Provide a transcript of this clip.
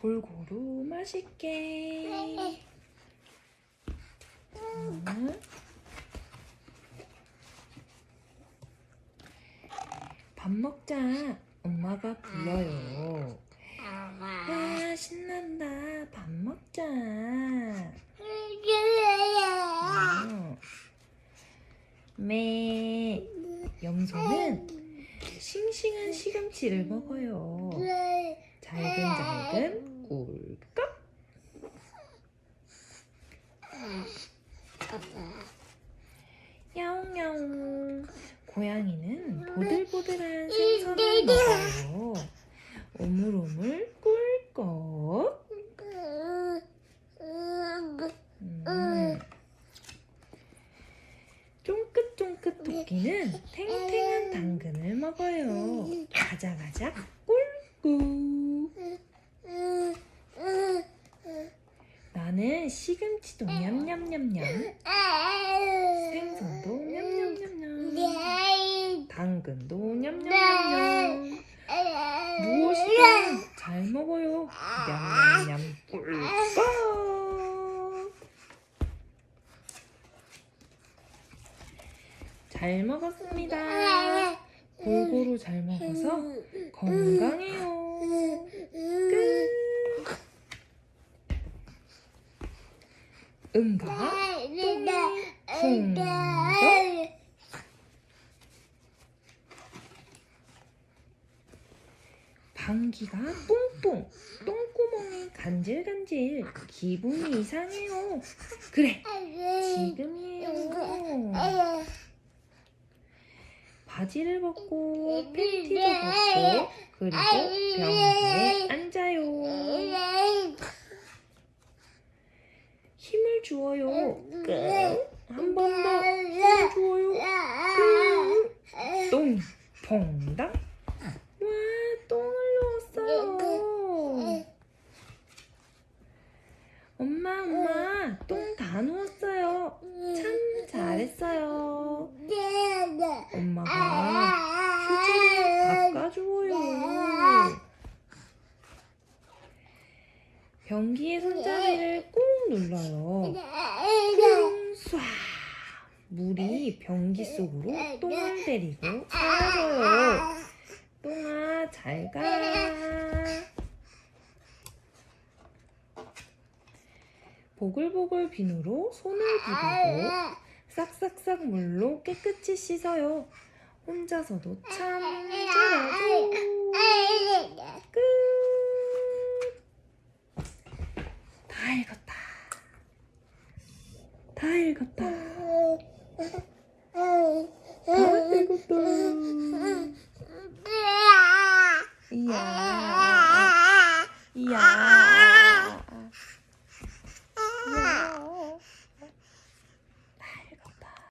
골고루 맛있게. 음. 밥 먹자. 엄마가 불러요. 와, 신난다. 밥 먹자. 어. 매. 염소는 싱싱한 시금치를 먹어요. 잘근잘근 꿀꺽. 야옹야옹. 고양이는 보들보들한 생선을 먹어요. 오물오물 꿀꺽. 음. 쫑긋쫑긋 토끼는 탱탱한 당근을 먹어요. 가자가자 꿀꿀. 나는 시금치도 냠냠냠냠. 생선도 냠냠냠냠. 당근도 냠냠냠냠. 무엇이든 잘 먹어요. 냠냠냠 꿀꺽. 잘 먹었습니다. 골고루 잘 먹어서 건강해요. 응가 풍덕 방귀가 뿡뿡 똥구멍이 간질간질 기분이 이상해요. 그래 지금이에요. 바지를 벗고 팬티도 벗고 그리고 변기에 앉아요. 힘을 주어요. 한번 더 힘을 주어요. 똥 퐁당. 와 똥을 누웠어요. 엄마 엄마 똥다 누웠어요. 참 잘했어요. 엄마가 휴지로 닦아줘요. 변기의 손잡이를 꾹 눌러요. 뿅, 쏴. 물이 변기 속으로 똥을 데리고 사라져요. 똥아, 잘 가. 보글보글 비누로 손을 비비고 싹싹싹 물로 깨끗이 씻어요. 혼자서도 참 잘하고 끝. 다 읽었다. 다 읽었다. 다 읽었다.